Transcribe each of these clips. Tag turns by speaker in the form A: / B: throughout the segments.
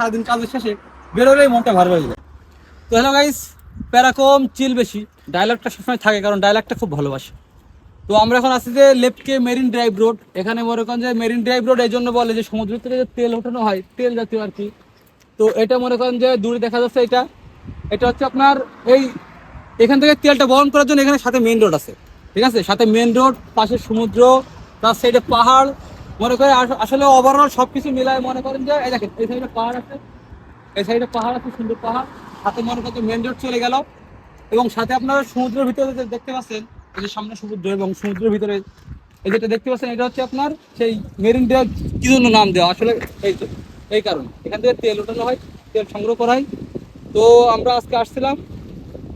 A: সারাদিন কাজের শেষে বেরোলেই মনটা ভালো হয়ে যায় তো হ্যালো গাইস প্যারাকম চিল বেশি। ডায়লগটা সবসময় থাকে, কারণ ডায়লগটা খুব ভালোবাসে। তো আমরা এখন আসছি যে লেফটকে মেরিন ড্রাইভ রোড। এখানে মনে করেন যে মেরিন ড্রাইভ রোড এই জন্য বলে যে সমুদ্র থেকে যে তেল ওঠানো হয়, তেল জাতীয় আর কি। তো এটা মনে করেন যে দূরে দেখা যাচ্ছে এটা। এটা হচ্ছে আপনার এই এখান থেকে তেলটা বহন করার জন্য এখানে সাথে মেইন রোড আছে। ঠিক আছে? সাথে মেইন রোড পাশে সমুদ্র তার সাইডে পাহাড় মনে করে আস- আসলে ওভারঅল সব কিছু মিলায় মনে করেন যে, এই দেখেন, এই সাইডে পাহাড় আছে। এই সাইডে পাহাড় আছে, সুন্দর পাহাড়। সাথে মনে করেন মেন রোড চলে গেল। এবং সাথে আপনারা সমুদ্রের ভিতরে দেখতে পাচ্ছেন, এই যে সামনে সমুদ্র এবং সমুদ্রের ভিতরে, এই যেটা দেখতে পাচ্ছেন, এটা হচ্ছে আপনার সেই মেরিন ড্রাইভ কি জন্য নাম দেওয়া? আসলে এই এই কারণে। এখান থেকে তেল ওঠানো হয়, তেল সংগ্রহ করা হয়। তো আমরা আজকে আসছিলাম।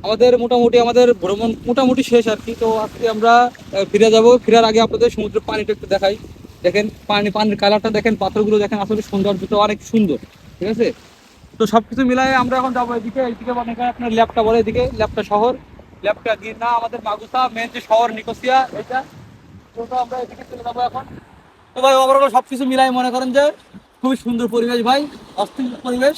A: আমাদের মোটামুটি, আমাদের ভ্রমণ মোটামুটি শেষ আর কি। তো আজকে আমরা ফিরে যাব। ফেরার আগে আপনাদের সমুদ্রের পানিটা একটু দেখাই। দেখেন পানি, পানির কালারটা দেখেন, পাথরগুলো দেখেন, আসলে সৌন্দর্যটা অনেক সুন্দর, ঠিক আছে? তো সবকিছু মিলাই আমরা এখন যাব এদিকে এইদিকে মনে করেন আপনার ল্যাপটা বলে এদিকে ল্যাপটা শহর। ল্যাপটা গিরনা, আমাদের মাগুসা মেন যে শহর নিকোসিয়া এটা তো আমরা এদিকে চলে যাব এখন। তো ভাই ওভারঅল সবকিছু মিলাই মনে করেন যে খুবই সুন্দর পরিবেশ ভাই, অস্থির পরিবেশ।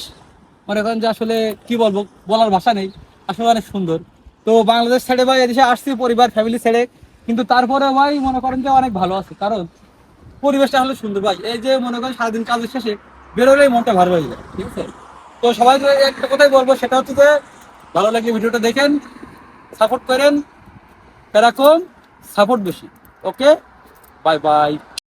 A: মনে করেন যে আসলে কি বলব, বলার ভাষা নেই, আসলে অনেক সুন্দর। তো বাংলাদেশ ছেড়ে ভাই এদেশে আসছি পরিবার ফ্যামিলি ছেড়ে কিন্তু তারপরে ভাই, মনে করেন যে অনেক ভালো আছে। কারণ পরিবেশটা হলো সুন্দর। ভাই এই যে মনে করেন সারাদিন কাজের শেষে বেরোলেই মনটা ভালো হয়ে যায়। ঠিক আছে? তো সবাই একটা কথাই বলব, সেটা হচ্ছে যে ভালো লাগে ভিডিওটা দেখেন সাপোর্ট করেন এরকম সাপোর্ট বেশি। Okay bye bye